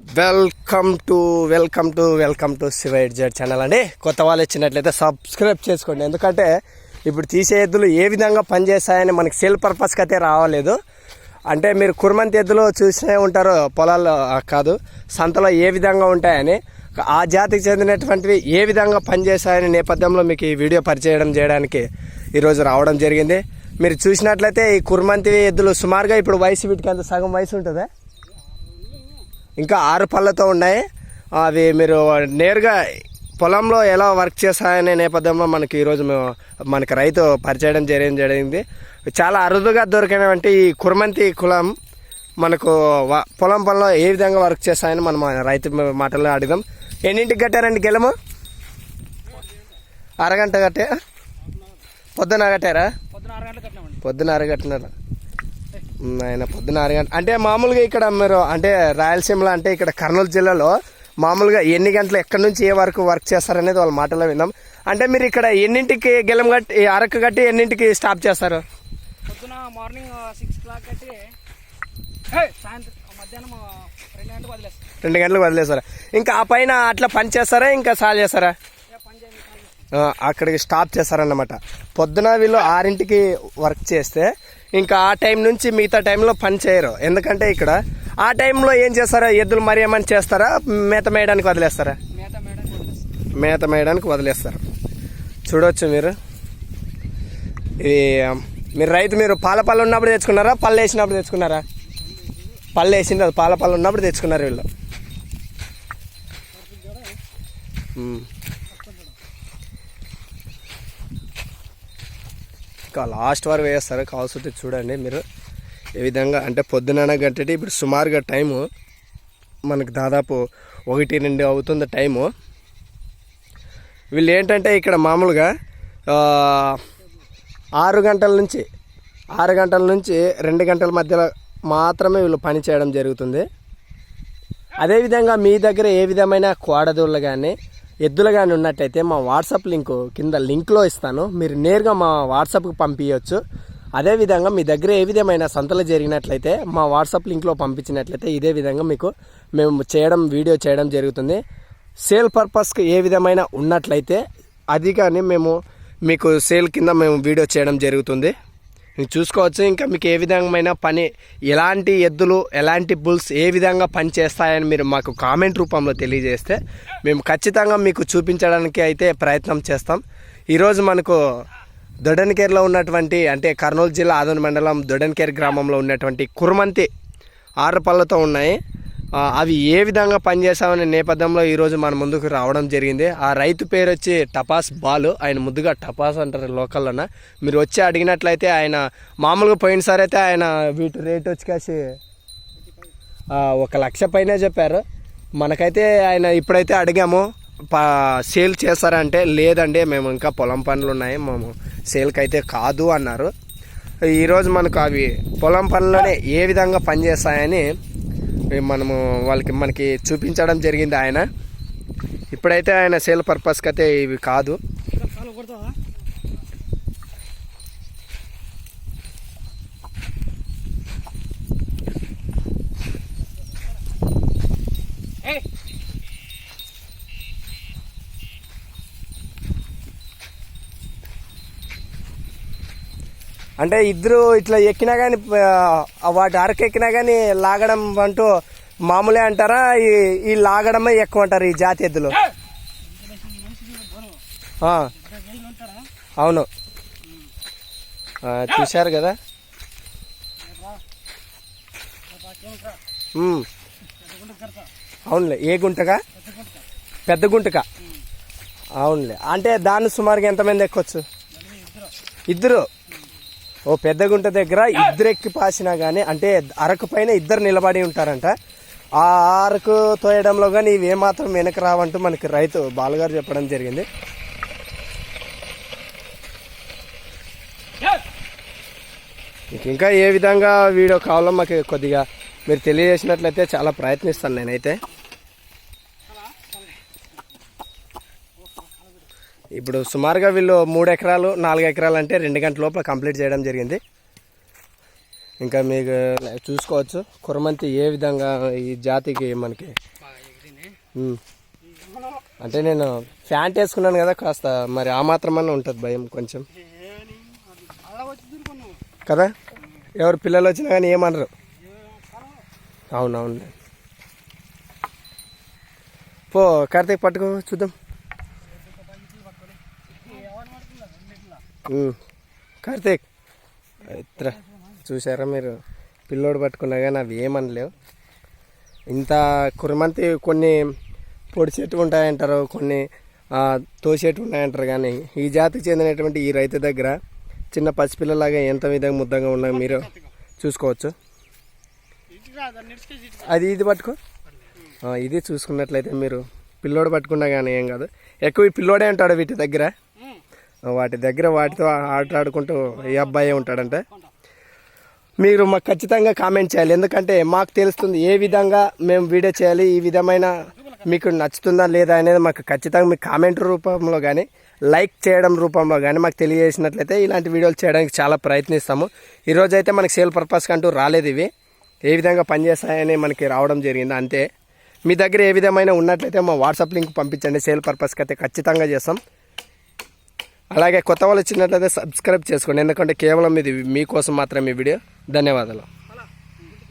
Welcome to welcome to welcome to శివైడ్ Z channel అండి. కొత్త వాళ్ళు వచ్చినట్లయితే సబ్స్క్రైబ్ చేసుకోండి. ఎందుకంటే ఇప్పుడు తీసే ఎద్దులు ఏ విధంగా పనిచేస్తాయని మనకి సేల్ పర్పస్కి అయితే రావలేదు అంటే మీరు కుర్మంతి ఎద్దులు చూసే ఉంటారు పొలాల్లో కాదు సంతలో ఏ విధంగా ఉంటాయని ఆ జాతికి చెందినటువంటివి ఏ విధంగా పనిచేస్తాయని నేపథ్యంలో మీకు ఈ వీడియో పరిచయం చేయడానికి ఈరోజు రావడం జరిగింది. మీరు చూసినట్లయితే ఈ కుర్మంతి ఎద్దులు సుమారుగా ఇప్పుడు వయసు వీటికి అంత సగం వయసు ఉంటుందా? ఇంకా ఆరు పళ్ళతో ఉన్నాయి. అవి మీరు నేరుగా పొలంలో ఎలా వర్క్ చేస్తాయనే నేపథ్యంలో మనకి ఈరోజు మేము మనకి రైతు పరిచయం చేయడం జరిగింది. చాలా అరుదుగా దొరికినటువంటి ఈ కుర్మంతి కులం మనకు పొలం పనిలో ఏ విధంగా వర్క్ చేస్తాయని మనం రైతు మాటల్లో అడుగుదాం ఎన్నింటికి కట్టారండి గెలము? అరగంట కట్టే పొద్దున కట్టారా? పొద్దున ఆరు గంటలకు. పొద్దున ఆయన పొద్దున అరగంట అంటే మామూలుగా ఇక్కడ మీరు అంటే రాయలసీమలో అంటే ఇక్కడ కర్నూలు జిల్లాలో మామూలుగా ఎన్ని గంటలు ఎక్కడి నుంచి ఏ వరకు వర్క్ చేస్తారనేది వాళ్ళ మాటలో విందాం అంటే మీరు ఇక్కడ ఎన్నింటికి గెలం కట్టి అరకు కట్టి ఎన్నింటికి స్టాప్ చేస్తారు? పొద్దున మార్నింగ్ సిక్స్ క్లాక్ కట్టి సాయంత్రం మధ్యాహ్నం రెండు గంటలకు వదిలేస్తాం రెండు గంటలకు వదిలేస్తారా? ఇంకా ఆ పైన అట్లా పని చేస్తారా? ఇంకా సాల్ చేస్తారా ఇక పని చేయండి పని చేయండి. ఆ, అక్కడికి స్టాప్ చేశారన్నమాట. పొద్దున వీళ్ళు ఆరింటికి వర్క్ చేస్తే ఇంకా ఆ టైం నుంచి మిగతా టైంలో పని చేయరు. ఎందుకంటే ఇక్కడ ఆ టైంలో ఏం చేస్తారా? ఎద్దులు మరి ఏమని చేస్తారా? మేత మేయడానికి వదిలేస్తారా? మేత మేత మేయడానికి వదిలేస్తారు. చూడవచ్చు మీరు. ఇది మీరు రైతు మీరు పాల పళ్ళు ఉన్నప్పుడు తెచ్చుకున్నారా? పళ్ళు వేసినప్పుడు తెచ్చుకున్నారా? పళ్ళు వేసింది అది పాల పళ్ళు ఉన్నప్పుడు తెచ్చుకున్నారు వీళ్ళు ఉమ్. ఇంకా లాస్ట్ వరకు వేస్తారు కావాల్సి చూడండి మీరు. ఏ విధంగా అంటే పొద్దున గంటటి ఇప్పుడు సుమారుగా టైము మనకు దాదాపు ఒకటి రెండు అవుతుంది టైము వీళ్ళు ఏంటంటే ఇక్కడ మామూలుగా ఆరు గంటల నుంచి ఆరు గంటల నుంచి రెండు గంటల మధ్యలో మాత్రమే వీళ్ళు పని చేయడం జరుగుతుంది. అదేవిధంగా మీ దగ్గర ఏ విధమైన కోడదూళ్ళు కానీ ఎద్దులు కానీ ఉన్నట్టయితే మా వాట్సాప్ లింక్ కింద లింక్లో ఇస్తాను. మీరు నేరుగా మా వాట్సాప్కి పంపించవచ్చు అదేవిధంగా మీ దగ్గర ఏ విధమైన సంతలు జరిగినట్లయితే మా వాట్సాప్ లింక్లో పంపించినట్లయితే ఇదే విధంగా మీకు మేము చేయడం వీడియో చేయడం జరుగుతుంది. సేల్ పర్పస్కి ఏ విధమైన ఉన్నట్లయితే అది కానీ మేము మీకు సేల్ కింద మేము వీడియో చేయడం జరుగుతుంది. చూసుకోవచ్చు ఇంకా మీకు ఏ విధమైన పని ఎలాంటి ఎద్దులు ఎలాంటి బుల్స్ ఏ విధంగా పని చేస్తాయని మీరు మాకు కామెంట్ రూపంలో తెలియజేస్తే మేము ఖచ్చితంగా మీకు చూపించడానికి అయితే ప్రయత్నం చేస్తాం. ఈరోజు మనకు దొడన్కేర్లో ఉన్నటువంటి అంటే కర్నూలు జిల్లా ఆదోని మండలం దొడన్కేర్ గ్రామంలో ఉన్నటువంటి కుర్మంతి ఆరు పళ్ళతో ఉన్నాయి. అవి ఏ విధంగా పనిచేస్తామనే నేపథ్యంలో ఈరోజు మన ముందుకు రావడం జరిగింది. ఆ రైతు పేరు వచ్చి టపాస్ బాలు. ఆయన ముద్దుగా టపాస్ అంటారు లోకల్లోన. మీరు వచ్చి అడిగినట్లయితే ఆయన మామూలుగా పోయినసారి అయితే ఆయన వీటి రేట్ వచ్చి కాసి ఒక లక్ష పైనే చెప్పారు. మనకైతే ఆయన ఇప్పుడైతే అడిగాము పా సేల్ చేస్తారంటే లేదండి మేము ఇంకా పొలం పనులు ఉన్నాయి మేము సేల్కి అయితే కాదు అన్నారు. ఈరోజు మనకు అవి పొలం పనులనే ఏ విధంగా పనిచేస్తాయని మనము వాళ్ళకి మనకి చూపించడం జరిగింది ఆయన. ఇప్పుడైతే ఆయన సేల్ పర్పస్కి అయితే ఇవి కాదు ఇంకా కాలు కొడతావా ఏయ్, అంటే ఇద్దరు ఇట్లా ఎక్కినా కానీ వాటి అరకు ఎక్కినా కానీ లాగడం అంటూ మామూలే అంటారా? ఈ ఈ లాగడమే ఎక్కువ అంటారు ఈ జాతి ఎద్దులు. అవును. చూశారు కదా? అవునులే. ఏ గుంటగా? పెద్ద గుంట పెద్ద గుంటక అవునులే. అంటే దాన్ని సుమారుగా ఎంతమంది ఎక్కొచ్చు? ఇద్దరు. ఓ పెద్ద గుంట దగ్గర ఇద్దరు ఎక్కి పాసినా కానీ అంటే అరకు పైన ఇద్దరు నిలబడి ఉంటారంట. ఆ అరకు తోయడంలో కానీ ఇవేమాత్రం వెనక రావంటూ మనకి రైతు బాలుగారు చెప్పడం జరిగింది. మీకు ఇంకా ఏ విధంగా వీడియో కావాలో మాకు కొద్దిగా మీరు తెలియజేసినట్లయితే చాలా ప్రయత్నిస్తాను నేనైతే. ఇప్పుడు సుమారుగా వీళ్ళు మూడు ఎకరాలు నాలుగు ఎకరాలు అంటే రెండు గంటల లోపల కంప్లీట్ చేయడం జరిగింది. ఇంకా మీకు చూసుకోవచ్చు. కురమంతి ఏ విధంగా ఈ జాతికి మనకి. అంటే నేను ఫ్యాంట్ వేసుకున్నాను కదా కాస్త మరి ఆ మాత్రమన్నా ఉంటుంది భయం కొంచెం. కదా? ఎవరు పిల్లలు వచ్చినా కానీ ఏమనరు. అవునవును పో కార్తీక్ పట్టుకో చూద్దాం. కార్తీక్. ఇత్ర చూసారా మీరు? పిల్లోడు పట్టుకున్నా కానీ అవి ఏమనలేవు. ఇంత కురమంతి కొన్ని పొడి చెట్టు ఉంటాయంటారు కొన్ని తోసేట్టు ఉన్నాయంటారు కానీ ఈ జాతికి చెందినటువంటి ఈ రైతు దగ్గర చిన్న పసిపిల్లలాగా ఎంత విధంగా ముద్దంగా ఉన్నాయో మీరు చూసుకోవచ్చు. అది ఇది పట్టుకో. ఇది చూసుకున్నట్లయితే మీరు పిల్లోడు పట్టుకున్నా కానీ ఏం కాదు. ఎక్కువ ఈ పిల్లోడే ఉంటాడు వీటి దగ్గర. వాటి దగ్గర వాటితో ఆట ఆడుకుంటూ ఈ అబ్బాయి ఉంటాడంటే. మీరు మాకు ఖచ్చితంగా కామెంట్ చేయాలి. ఎందుకంటే మాకు తెలుస్తుంది ఏ విధంగా మేము వీడియో చేయాలి ఈ విధమైన మీకు నచ్చుతుందా లేదా అనేది మాకు ఖచ్చితంగా మీకు కామెంట్ రూపంలో కానీ లైక్ చేయడం రూపంలో కానీ మాకు తెలియజేసినట్లయితే ఇలాంటి వీడియోలు చేయడానికి చాలా ప్రయత్నిస్తాము. ఈరోజు అయితే మనకి సేల్ పర్పస్కి అంటూ రాలేదు ఇవి. ఏ విధంగా పనిచేస్తాయని మనకి రావడం జరిగింది అంతే. మీ దగ్గర ఏ విధమైన ఉన్నట్లయితే మా వాట్సాప్ లింక్ పంపించండి. సేల్ పర్పస్కి అయితే ఖచ్చితంగా చేస్తాం. అలాగే కొత్త వాళ్ళు వచ్చినట్లయితే సబ్స్క్రైబ్ చేసుకోండి. ఎందుకంటే కేవలం ఇది మీకోసం మాత్రమే ఈ వీడియో. ధన్యవాదాలు.